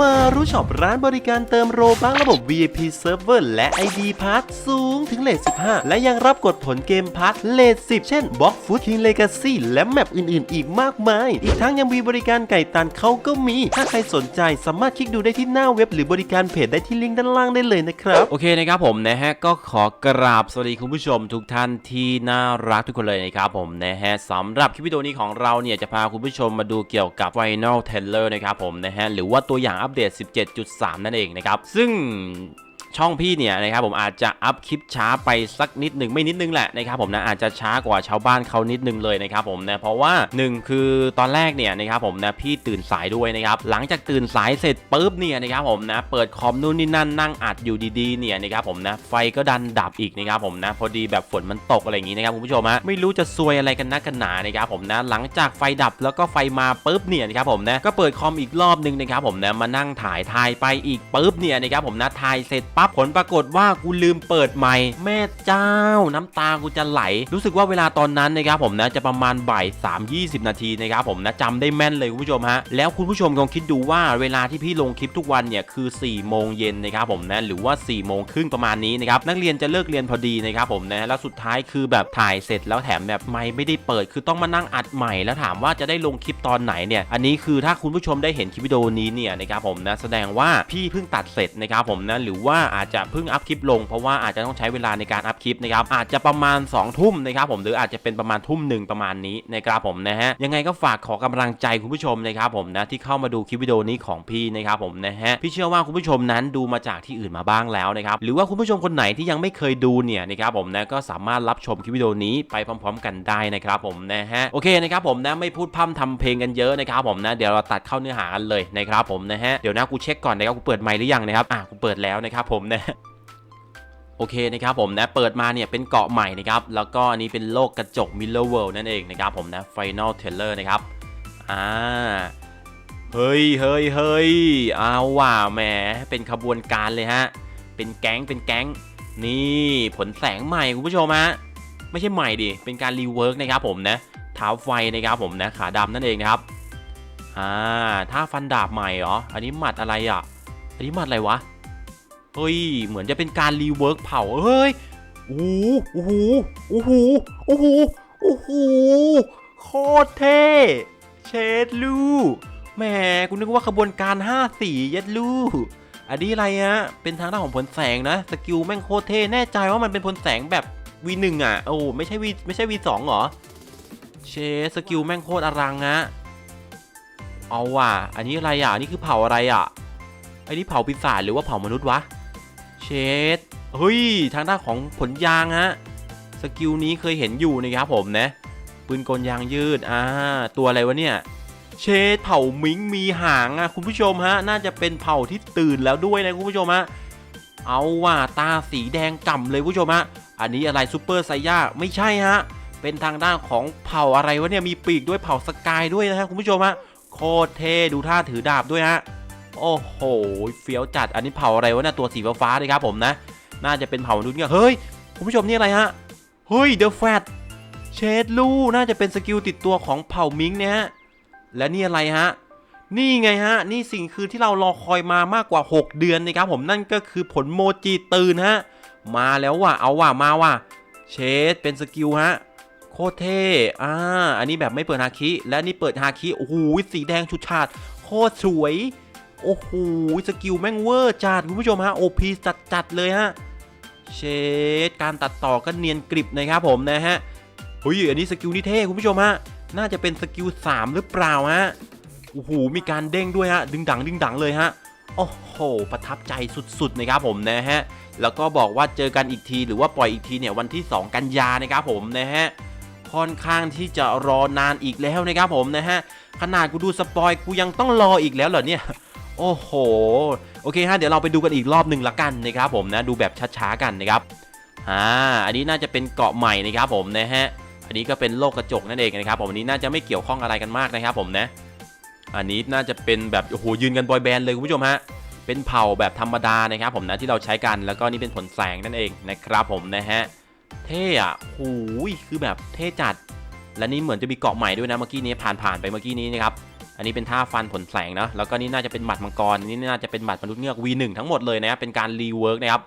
มารู้ช็อปร้านบริการเติมโรบังระบบ VIP Server และ ID Pass สูงถึงเลท15 และยังรับกดผลเกมพาร์ทเลท10 เช่น Box Food King Legacy และแมปอื่นๆ อีกมากมาย อีกทั้งยังมีบริการไก่ตันเขาก็มี ถ้าใครสนใจสามารถคลิกดูได้ที่หน้าเว็บหรือบริการเพจได้ที่ลิงก์ด้านล่างได้เลยนะครับ โอเคนะครับผมนะฮะก็ขอกราบสวัสดีคุณผู้ชมทุกท่านที่น่ารักทุกคนเลยนะครับผมนะฮะสำหรับคลิปวิดีโอนี้ของเราเนี่ยจะพาคุณผู้ชมมาดูเกี่ยวกับ Final t a i l e r นะครับผมนะฮะหรือว่าตัวอย่างอัอัปเดต 17.3 นั่นเองนะครับ ซึ่ง ช่องพี่เนี่ยนะครับผมอาจจะอัพคลิปช้าไปสักนิดหนึ่งไม่นิดนึงแหละนะครับผมนะอาจจะช้ากว่าชาวบ้านเขานิดนึงเลยนะครับผมนะเพราะว่าหนึ่งคือตอนแรกเนี่ยนะครับผมนะพี่ตื่นสายด้วยนะครับหลังจากตื่นสายเสร็จปุ๊บเนี่ยนะครับผมนะเปิดคอมนู่นนี่นั่นนั่งอัดอยู่ดีๆเนี่ยนะครับผมนะไฟก็ดันดับอีกนะครับผมนะพอดีแบบฝนมันตกอะไรอย่างงี้นะครับคุณผู้ชมฮะไม่รู้จะซวยอะไรกันนักกันหนานะครับผมนะหลังจากไฟดับแล้วก็ไฟมาปุ๊บเนี่ยนะครับผมนะก็เปิดคอมอีกรอบนึงนะครับผมนะมานั่งถ่ายถ่ายไปอีกปุ๊บเนี่ยนะครับผมนะถ่ายเสร็จปัผลปรากฏว่ากูลืมเปิดไมค์แม่เจ้า น้ำตากูจะไหล รู้สึกว่าเวลาตอนนั้นนะครับผมนะจะประมาณบ่าย3 20นาทีนะครับผมนะจำได้แม่นเลยคุณผู้ชมฮะแล้วคุณผู้ชมลองคิดดูว่าเวลาที่พี่ลงคลิปทุกวันเนี่ยคือ4โมงเย็นนะครับผมนะหรือว่า4โมงครึ่งประมาณนี้นะครับนักเรียนจะเลิกเรียนพอดีนะครับผมนะแล้วสุดท้ายคือแบบถ่ายเสร็จแล้วแถมแบบไม่ไม่ได้เปิด คือต้องมานั่งอัดใหม่ แล้วถามว่าจะได้ลงคลิปตอนไหนเนี่ยอันนี้คือถ้าคุณผู้ชมได้เห็นคลิปวิดีโอนี้เนี่ยนะครับผมนะแสดงว่าพี่เพิ่งตัดเสร็จนะครับผมนะหรือว่าอาจจะเพิ่งอัพคลิปลงเพราะว่าอาจจะต้องใช้เวลาในการอัพคลิปนะครับอาจจะประมาณ 2 ทุ่มนะครับผมหรืออาจจะเป็นประมาณทุ่มหนึ่งประมาณนี้นะครับผมนะฮะยังไงก็ฝากขอกำลังใจคุณผู้ชมนะครับผมนะที่เข้ามาดูคลิปวิดีโอนี้ของพี่นะครับผมนะฮะพี่เชื่อว่าคุณผู้ชมนั้นดูมาจากที่อื่นมาบ้างแล้วนะครับหรือว่าคุณผู้ชมคนไหนที่ยังไม่เคยดูเนี่ยนะครับผมนะก็สามารถรับชมคลิปวิดีโอนี้ไปพร้อม ๆ กันได้นะครับผมนะฮะโอเคนะครับผมนะไม่พูดพร่ำทำเพลงกันเยอะนะครับผมนะเดี๋ยวเราตัดเข้าเนื้อหากันเลยนะครับผมนะฮะเดี๋ยวนะกูเช็คก่อนนะครับกูเปิดไมค์หรือยังนะครับอะกูเปิดแล้วนะครับผมนะโอเคนะครับผมนะเปิดมาเนี่ยเป็นเกาะใหม่นะครับแล้วก็อันนี้เป็นโลกกระจก Miller World นั่นเองนะครับผมนะ Final t a i l e r นะครับอ่าเฮ้ยเฮ้ยเฮ้ยเอาว่ะแหมเป็นขบวนการเลยฮะเป็นแก๊งเป็นแก๊งนี่ผลแสงใหม่คุณผู้ชมฮะไม่ใช่ใหม่ดิเป็นการรีเวิร์กนะครับผมนะเท้าไฟนะครับผมนะขาดำนั่นเองนะครับอ่าถ้าฟันดาบใหม่เหรออันนี้หมัดอะไรอะอันนี้หมัดอะไรวะ เฮ้ย เหมือนจะเป็นการรีเวิร์กเผาเฮ้ยโอ้โหโอ้โหโอ้โหโอ้โหโอ้โหโคตรเท่เชดลูแหมกูนึกว่าขบวนการ5สียัดลูอันนี้อะไรฮะเป็นทางด้านของผลแสงนะ สกิลแม่งโคตรเท่แน่ใจว่ามันเป็นผลแสงแบบ V1 อะ โอ้ไม่ใช่ V ไม่ใช่ V2 เหรอ เชดสกิลแม่งโคตรอลังฮะเอาว่ะ อันนี้อะไรอะ อันนี้คือเผาอะไรอะ อันนี้เผาปีศาจหรือว่าเผามนุษย์วะ เชดเฮ้ย ทางด้านของผลยางฮะ สกิลนี้เคยเห็นอยู่นะครับผมนะ ปืนกลยางยืด อ่า ตัวอะไรวะเนี่ย เชดเผ่ามิงมีหางอะคุณผู้ชมฮะ น่าจะเป็นเผ่าที่ตื่นแล้วด้วยนะคุณผู้ชมฮะ เอาว่ะตาสีแดงก่ำเลยคุณผู้ชมฮะ อันนี้อะไรซูเปอร์ไซย่าไม่ใช่ฮะ เป็นทางด้านของเผ่าอะไรวะเนี่ย มีปีกด้วยเผ่าสกายด้วยนะฮะคุณผู้ชมฮะ โคตรเท่ดูท่าถือดาบด้วยฮะ โอ้โหเฟี้ยวจัดอันนี้เผาอะไรวะเนี่ยตัวสีฟ้าๆเลยครับผมนะ น่าจะเป็นเผามนุษย์เนี่ยเฮ้ยคุณผู้ชมนี่อะไรฮะเฮ้ยเดอะแฟตเชดลูน่าจะเป็นสกิลติดตัวของเผ่ามิงเนี่ยฮะและนี่อะไรฮะนี่ไงฮะ นี่สิ่งคือที่เรารอคอยมามากกว่า 6 เดือนนะครับผมนั่นก็คือผลโมจิตื่นฮะ มาแล้วว่ะเอาว่ะมาว่ะเชดเป็นสกิลฮะ โคตรเท่อ่าอันนี้แบบไม่เปิดฮาคิ และนี่เปิดฮาคิโอ้โหสีแดงชุดชาดโคตรสวย โอ้โหสกิลแม่งเวอร์จัดคุณผู้ชมฮะโอพีจัดจัดเลยฮะเชดการตัดต่อก็เนียนกริบนะครับผมนะฮะเฮ้ยอันนี้สกิลนี่เท่คุณผู้ชมฮะน่าจะเป็นสกิล3หรือเปล่าฮะโอ้โหมีการเด้งด้วยฮะดึงดังดึงดังเลยฮะโอ้โห ประทับใจสุดๆนะครับผมนะฮะแล้วก็บอกว่าเจอกันอีกทีหรือว่าปล่อยอีกทีเนี่ยวันที่ 2 กันยานะครับผมนะฮะค่อนข้างที่จะรอนานอีกแล้วนะครับผมนะฮะขนาดกูดูสปอยกูยังต้องรออีกแล้วเหรอเนี่ย โอ้โห โอเคฮะเดี๋ยวเราไปดูกันอีกรอบหนึ่งละกันนะครับผมนะดูแบบช้าๆกันนะครับอ่าอันนี้น่าจะเป็นเกาะใหม่นะครับผมนะฮะอันนี้ก็เป็นโลกกระจกนั่นเองนะครับผมอันนี้น่าจะไม่เกี่ยวข้องอะไรกันมากนะครับผมนะอันนี้น่าจะเป็นแบบโอ้โหยืนกันบอยแบนด์เลยคุณผู้ชมฮะเป็นเผ่าแบบธรรมดานะครับผมนะที่เราใช้กันแล้วก็นี่เป็นผลแสงนั่นเองนะครับผมนะฮะเท่อะหูยคือแบบเท่จัด และนี่เหมือนจะมีเกาะใหม่ด้วยนะเมื่อกี้นี้ผ่านผ่านไปเมื่อกี้นี้นะครับ อันนี้เป็นท่าฟันผลแสงนะแล้วก็นี่น่าจะเป็นหมัดมังกรนี่น่าจะเป็นหมัดมนุษย์เงือก V1 ทั้งหมดเลยนะครับเป็นการรีเวิร์กนะครับ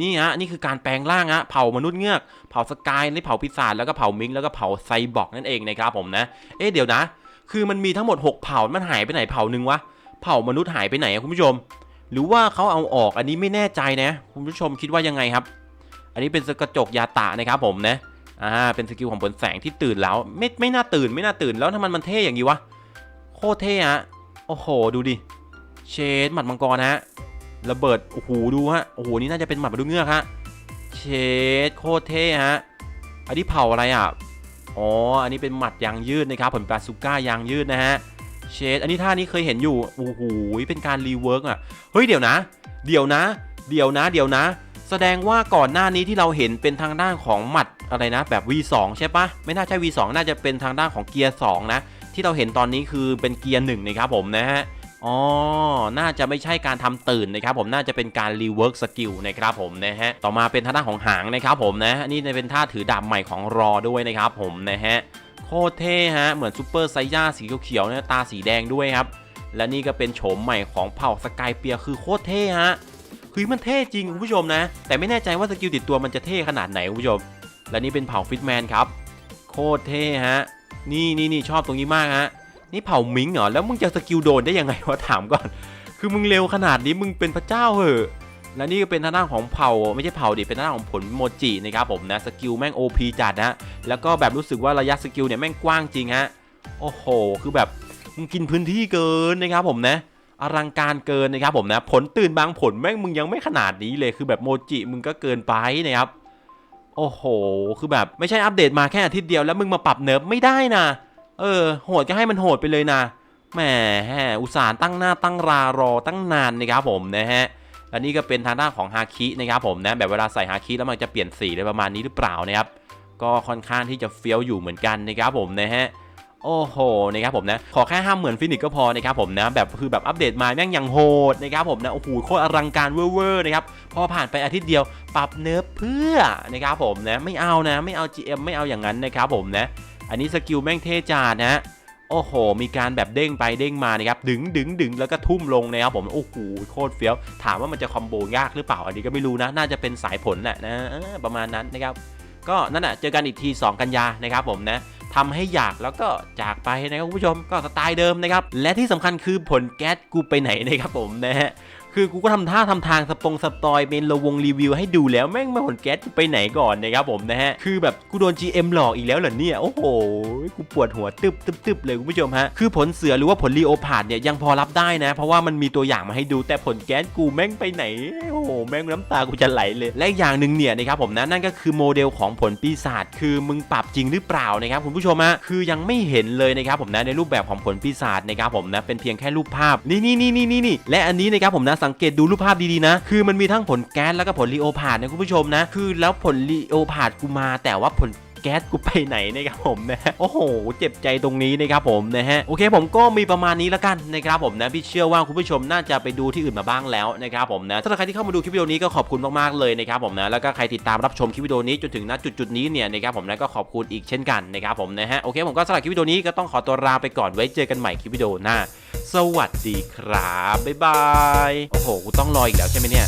นี่ฮะนี่คือการแปลงร่างฮะเผ่ามนุษย์เงือก เผ่าสกายนี่เผ่าปีศาจแล้วก็เผ่ามิงแล้วก็เผ่าไซบอร์กนั่นเองนะครับผมนะ เอ๊ะเดี๋ยวนะ คือมันมีทั้งหมด 6 เผ่ามันหายไปไหนเผ่าหนึ่งวะ เผ่ามนุษย์หายไปไหนคุณผู้ชม หรือว่าเขาเอาออกอันนี้ไม่แน่ใจนะ คุณผู้ชมคิดว่ายังไงครับ อันนี้เป็นสกระจกยาตะนะครับผมนะอ่าเป็นสกิลของผลแสงที่ตื่นแล้ว ไม่ไม่น่าตื่นไม่น่าตื่นแล้วถ้ามันมันเท่อย่างนี้วะ โคตรเท่ฮะ โอ้โห ดูดิ เชดหมัดมังกรนะฮะ ระเบิด โอ้โห ดูฮะ โอ้โห นี่น่าจะเป็นหมัดมนุษย์เงือกฮะ เชดโคตรเท่ฮะ อันนี้เผาอะไรอะ อ๋อ อันนี้เป็นหมัดยางยืดนะครับผลปลาซูก้ายางยืดนะฮะ เชดอันนี้ท่านี้เคยเห็นอยู่ โอ้โห เป็นการรีเวิร์กอะ เฮ้ย เดี๋ยวนะ เดี๋ยวนะ เดี๋ยวนะ เดี๋ยวนะ แสดงว่าก่อนหน้านี้ที่เราเห็นเป็นทางด้านของหมัดอะไรนะ แบบ V2 ใช่ปะไม่น่าใช่ V2 น่าจะเป็นทางด้านของเกียร์2นะ ที่เราเห็นตอนนี้คือเป็นเกียร์1นะครับผมนะฮะอ๋อ น่าจะไม่ใช่การทำตื่นนะครับผม น่าจะเป็นการรีเวิร์กสกิลนะครับผมนะฮะ ต่อมาเป็นทางด้าของหางนะครับผมนะ นี่เป็นท่าถือดาบใหม่ของรอด้วยนะครับผมนะฮะ โคตรเท่ฮะ เหมือนซูเปอร์ไซย่าสีเขียวๆเนี่ยตาสีแดงด้วยครับ และนี่ก็เป็นโฉมใหม่ของเผ่าสกายเปียคือโคตรเท่ฮะ คือมันเท่จริงคุณผู้ชมนะ แต่ไม่แน่ใจว่าสกิลติดตัวมันจะเท่ขนาดไหนคุณผู้ชม และนี่เป็นเผ่าฟิตแมนครับ โคตรเท่ฮะ นี่นี่นี่ชอบตรงนี้มากฮะนี่เผ่ามิงเหรอแล้วมึงจะสกิลโดนได้ยังไงวะถามก่อน คือมึงเร็วขนาดนี้มึงเป็นพระเจ้าเหอะและนี่ก็เป็นทางด้านของเผ่าไม่ใช่เผ่าดิเป็นทางด้านของผลโมจินะครับผมนะสกิลแม่ง OP จัดนะแล้วก็แบบรู้สึกว่าระยะสกิลเนี่ยแม่งกว้างจริงฮะโอ้โห คือแบบมึงกินพื้นที่เกินนะครับผมนะอลังการเกินนะครับผมนะ ผลตื่นบางผลแม่งมึงยังไม่ขนาดนี้เลยคือแบบโมจิมึงก็เกินไปนะครับ โอ้โห คือแบบไม่ใช่อัปเดตมาแค่อาทิตย์เดียวแล้วมึงมาปรับเนิร์ฟไม่ได้นะ เออ โหดก็ให้มันโหดไปเลยนะแหมอุตส่าห์ตั้งหน้าตั้งรารอตั้งนานนะครับผมนะฮะและนี่ก็เป็นทางด้านของฮาคินะครับผมนะแบบเวลาใส่ฮาคิแล้วมันจะเปลี่ยนสีอะไรประมาณนี้หรือเปล่านะครับก็ค่อนข้างที่จะเฟี้ยวอยู่เหมือนกันนะครับผมนะฮะ โอ้โหนะครับผมนะขอแค่ห้ามเหมือนฟินิกก็พอนะครับผมนะแบบคือแบบอัปเดตมาแม่งยังโหดนะครับผมนะโอ้โหโคตรอลังการเวอร์ๆนะครับพอผ่านไปอาทิตย์เดียวปรับเนิร์ฟเพื่อนะครับผมนะไม่เอานะไม่เอา GM ไม่เอาอย่างนั้นนะครับผมนะอันนี้สกิลแม่งเทจาดนะโอ้โห มีการแบบเด้งไปเด้งมานะครับดึงดึงดึงแล้วก็ทุ่มลงนะครับผม โอ้โห โคตรเฟี้ยว ถามว่ามันจะคอมโบยากหรือเปล่า อันนี้ก็ไม่รู้นะ น่าจะเป็นสายผลแหละนะ ประมาณนั้นนะครับ ก็นั่นแหะเจอกันอีกที 2 กันยานะครับผมนะ ทำให้อยากแล้วก็จากไปนะครับคุณผู้ชมก็สไตล์เดิมนะครับและที่สำคัญคือผลแก๊สกูไปไหนนะครับผมนะฮะ คือกูก็ทำท่าทำทางสปงสปอยเป็นระวงรีวิวให้ดูแล้วแม่งมาผลแก๊สไปไหนก่อนนะครับผมนะฮะ คือแบบกูโดน GM หลอกอีกแล้วเหรอเนี่ย โอ้โห กูปวดหัวตึบตึบตึบเลยคุณผู้ชมฮะ คือผลเสือหรือว่าผลลีโอพาดเนี่ยยังพอรับได้นะ เพราะว่ามันมีตัวอย่างมาให้ดูแต่ผลแก๊สกูแม่งไปไหน โอ้โห แม่งน้ำตากูจะไหลเลย และอย่างหนึ่งเนี่ยนะครับผมนะนั่นก็คือโมเดลของผลปีศาจคือมึงปรับจริงหรือเปล่านะครับคุณผู้ชมฮะ คือยังไม่เห็นเลยนะครับผมนะในรูปแบบของผลปีศาจนะครับผมนะเป็นเพียงแค่รูปภาพนี่นี่นี่นี่นี่และอันนี้นะครับผมนะสังเกตดูรูปภาพดีๆนะ คือมันมีทั้งผลแก๊สแล้วก็ผลลีโอพาดนะคุณผู้ชมนะ คือแล้วผลลีโอพาดกูมาแต่ว่าผล ก๊สกูไปไหนนะครับผมนะโอ้โห เจ็บใจตรงนี้นะครับผมนะฮะโอเคผมก็มีประมาณนี้แล้วกันนะครับผมนะพี่เชื่อว่าคุณผู้ชมน่าจะไปดูที่อื่นมาบ้างแล้วนะครับผมนะสำหรับใครที่เข้ามาดูคลิปวิดีโอนี้ก็ขอบคุณมากๆเลยนะครับผมนะแล้วก็ใครติดตามรับชมคลิปวิดีโอนี้จนถึงณจุดๆนี้เนี่ยนะครับผมนะก็ขอบคุณอีกเช่นกันนะครับผมนะฮะโอเคผมก็สำหรับคลิปวิดีโอนี้ก็ต้องขอตัวลาไปก่อนไว้เจอกันใหม่คลิปวิดีโอหน้า สวัสดีครับบ๊ายบายโอ้โหกูต้องรออีกแล้วใช่ไหมเนี่ย